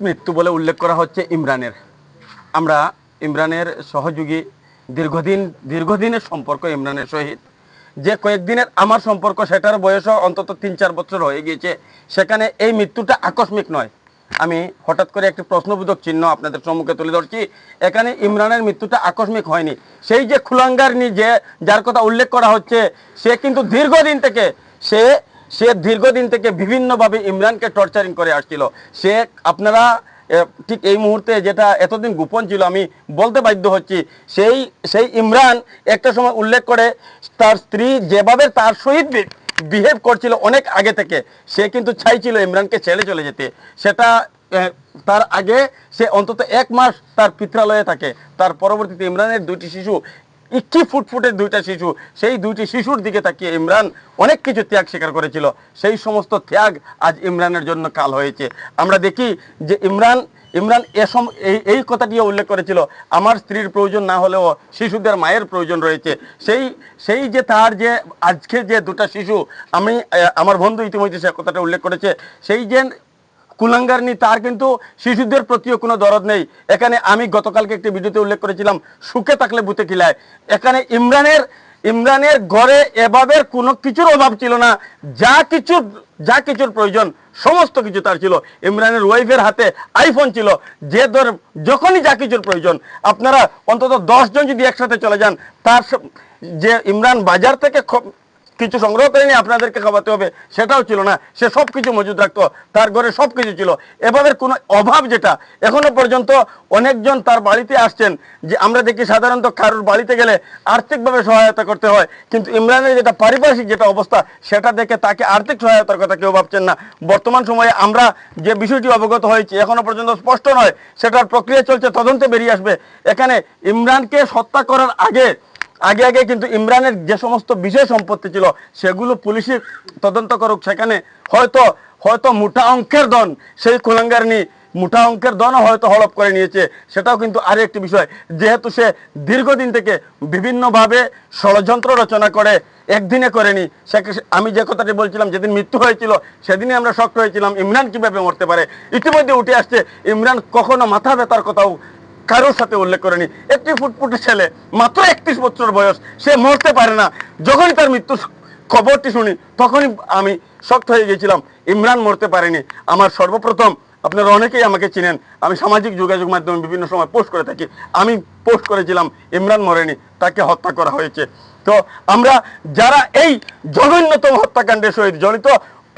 মৃত্যু বলে উল্লেখ করা হচ্ছে ইমরানের। আমরা ইমরানের সহযোগী দীর্ঘদিন, দীর্ঘদিনের সম্পর্ক ইমরানের সহিত। যে কয়েকদিনের আমার সম্পর্ক, সেটার বয়সও অন্তত তিন চার বছর হয়ে গিয়েছে। সেখানে এই মৃত্যুটা আকস্মিক নয়। আমি হঠাৎ করে একটি প্রশ্নবোধক চিহ্ন আপনাদের সম্মুখে তুলে ধরছি। এখানে ইমরানের মৃত্যুটা আকস্মিক হয়নি। সেই যে খুলাঙ্গারনি যে, যার কথা উল্লেখ করা হচ্ছে, সে কিন্তু দীর্ঘদিন থেকে সে সে দীর্ঘদিন থেকে বিভিন্নভাবে ইমরানকে টর্চারিং করে আসছিল। সে আপনারা ঠিক এই মুহূর্তে যেটা এতদিন গোপন ছিল, আমি বলতে বাধ্য হচ্ছি, সেই সেই ইমরান একটা সময় উল্লেখ করে তার স্ত্রী যেভাবে তার সহিত বিহেভ করছিল অনেক আগে থেকে, সে কিন্তু চাইছিল ইমরানকে ছেড়ে চলে যেতে। সেটা তার আগে সে অন্তত এক মাস তার পিত্রালয়ে থাকে। তার পরবর্তীতে ইমরানের দুটি শিশু ইকি ফুটফুটের দুইটা শিশু, সেই দুইটি শিশুর দিকে তাকিয়ে ইমরান অনেক কিছু ত্যাগ স্বীকার করেছিল। সেই সমস্ত ত্যাগ আজ ইমরানের জন্য কাল হয়েছে। আমরা দেখি যে ইমরান ইমরান এসম এই এই কথাটিও উল্লেখ করেছিল, আমার স্ত্রীর প্রয়োজন না হলেও শিশুদের মায়ের প্রয়োজন রয়েছে। সেই সেই যে তার যে আজকে যে দুটা শিশু, আমি আমার বন্ধু ইতিমধ্যে সে কথাটা উল্লেখ করেছে, সেই যে কুলাঙ্গারনি তার কিন্তু শিশুদের প্রতিও কোনো দরদ নেই। এখানে আমি গতকালকে একটি ভিডিওতে উল্লেখ করেছিলাম, সুখে থাকলে বুতে কিলায় এখানে ইমরানের ইমরানের ঘরে এভাবে কোনো কিছুর অভাব ছিল না। যা কিছু, যা কিছুর প্রয়োজন, সমস্ত কিছু তার ছিল। ইমরানের ওয়াইফের হাতে আইফোন ছিল, যে ধর যখনই যা কিছুর প্রয়োজন। আপনারা অন্তত জন যদি একসাথে চলে যান, তার যে ইমরান বাজার থেকে কিছু সংগ্রহ করে নিয়ে আপনাদেরকে খাওয়াতে হবে, সেটাও ছিল না। সে সব কিছু মজুদ রাখতো, তার ঘরে সব কিছু ছিল। এভাবে কোনো অভাব যেটা, এখনও পর্যন্ত অনেকজন তার বাড়িতে আসছেন যে আমরা দেখি সাধারণত কারোর বাড়িতে গেলে আর্থিকভাবে সহায়তা করতে হয়, কিন্তু ইমরানের যেটা পারিপার্শ্বিক যেটা অবস্থা, সেটা দেখে তাকে আর্থিক সহায়তার কথা কেউ ভাবছেন না। বর্তমান সময়ে আমরা যে বিষয়টি অবগত হয়েছি, এখনও পর্যন্ত স্পষ্ট নয়, সেটার প্রক্রিয়া চলছে, তদন্তে বেরিয়ে আসবে। এখানে ইমরানকে হত্যা করার আগে আগে আগে কিন্তু ইমরানের যে সমস্ত বিষয় সম্পত্তি ছিল, সেগুলো পুলিশের তদন্ত করুক। সেখানে হয়তো হয়তো মোটা অঙ্কের দন সেই কুলাঙ্গারনি মোটা অঙ্কের দনও হয়তো হলপ করে নিয়েছে। সেটাও কিন্তু আরও একটি বিষয়, যেহেতু সে দীর্ঘদিন থেকে বিভিন্নভাবে ষড়যন্ত্র রচনা করে, একদিনে করেনি। সে আমি যে কথাটি বলছিলাম, যেদিন মৃত্যু হয়েছিল, সেদিনই আমরা শক্ত হয়েছিলাম, ইমরান কীভাবে মরতে পারে? ইতিমধ্যে উঠে আসছে, ইমরান কখনো মাথা ব্যথার কথাও কারোর সাথে উল্লেখ করেনি। একটি ফুটফুটে ছেলে, মাত্র একত্রিশ বছর বয়স, সে মরতে পারে না। যখনই তার মৃত্যুর খবরটি শুনি, তখনই আমি শক্ত হয়ে গেছিলাম ইমরান মরতে পারেনি। আমার সর্বপ্রথম, আপনারা অনেকেই আমাকে চিনেন, আমি সামাজিক যোগাযোগ মাধ্যমে বিভিন্ন সময় পোস্ট করে থাকি। আমি পোস্ট করেছিলাম, ইমরান মরেনি, তাকে হত্যা করা হয়েছে। তো আমরা যারা এই জঘন্যতম হত্যাকাণ্ডের সহিত জড়িত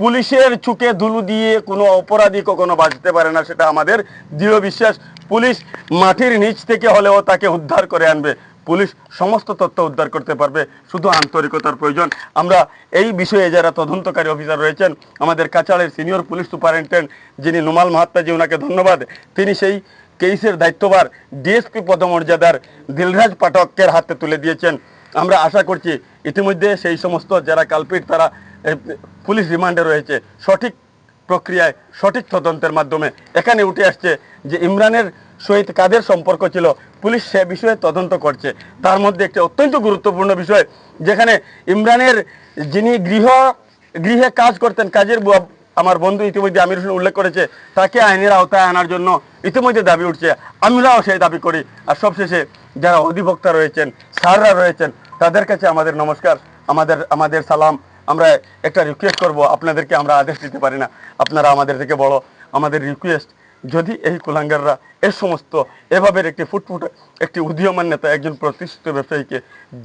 পুলিশের চুকে ধুলু দিয়ে কোনো অপরাধী কখনো বাঁচতে পারে না, সেটা আমাদের দৃঢ় বিশ্বাস। পুলিশ মাটির নিচ থেকে হলেও তাকে উদ্ধার করে আনবে। পুলিশ সমস্ত তথ্য উদ্ধার করতে পারবে, শুধু আন্তরিকতার প্রয়োজন। আমরা এই বিষয়ে যারা তদন্তকারী অফিসার রয়েছেন, আমাদের কাছাড়ের সিনিয়র পুলিশ সুপারিনটেন্ডেন্ট যিনি নুমাল মাহাত্মাজি ওনাকে ধন্যবাদ। তিনি সেই কেসের দায়িত্বভার ডিএসপি পদমর্যাদার দিলরাজ পাঠকের হাতে তুলে দিয়েছেন। আমরা আশা করছি ইতিমধ্যে সেই সমস্ত যারা কালপিট তারা পুলিশ রিমান্ডে রয়েছে। সঠিক প্রক্রিয়ায়, সঠিক তদন্তের মাধ্যমে এখানে উঠে আসছে যে ইমরানের সহিত কাদের সম্পর্ক ছিল, পুলিশ সে বিষয়ে তদন্ত করছে। তার মধ্যে একটি অত্যন্ত গুরুত্বপূর্ণ বিষয়, যেখানে ইমরানের যিনি গৃহ, গৃহে কাজ করতেন, কাজের বুয়া আমার বন্ধু ইতিমধ্যে আমির হোসেন উল্লেখ করেছে, তাকে আইনের আওতায় আনার জন্য ইতিমধ্যে দাবি উঠছে। আমরাও সেই দাবি করি। আর সবশেষে যারা অধিবক্তা রয়েছেন, স্যাররা রয়েছেন তাদের কাছে আমাদের নমস্কার, আমাদের আমাদের সালাম। আমরা একটা রিকোয়েস্ট করব, আপনাদেরকে আমরা আদেশ দিতে পারি না। আপনারা আমাদের থেকে বড়। আমাদের রিকোয়েস্ট যদি এই কুলাঙ্গাররা এ সমস্ত এভাবে একটি ফুটফুট, একটি উদীয়মান নেতা, একজন প্রতিষ্ঠিত ব্যবসায়ীকে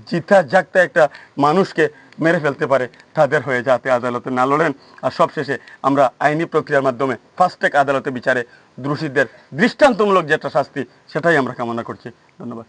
জিতা জাগতা একটা মানুষকে মেরে ফেলতে পারে, তাদের হয়ে যাতে আদালতে না লড়েন। আর সবশেষে আমরা আইনি প্রক্রিয়ার মাধ্যমে ফাস্ট ট্র্যাক আদালতে বিচারে দোষীদের দৃষ্টান্তমূলক যেটা শাস্তি, সেটাই আমরা কামনা করছি। ধন্যবাদ।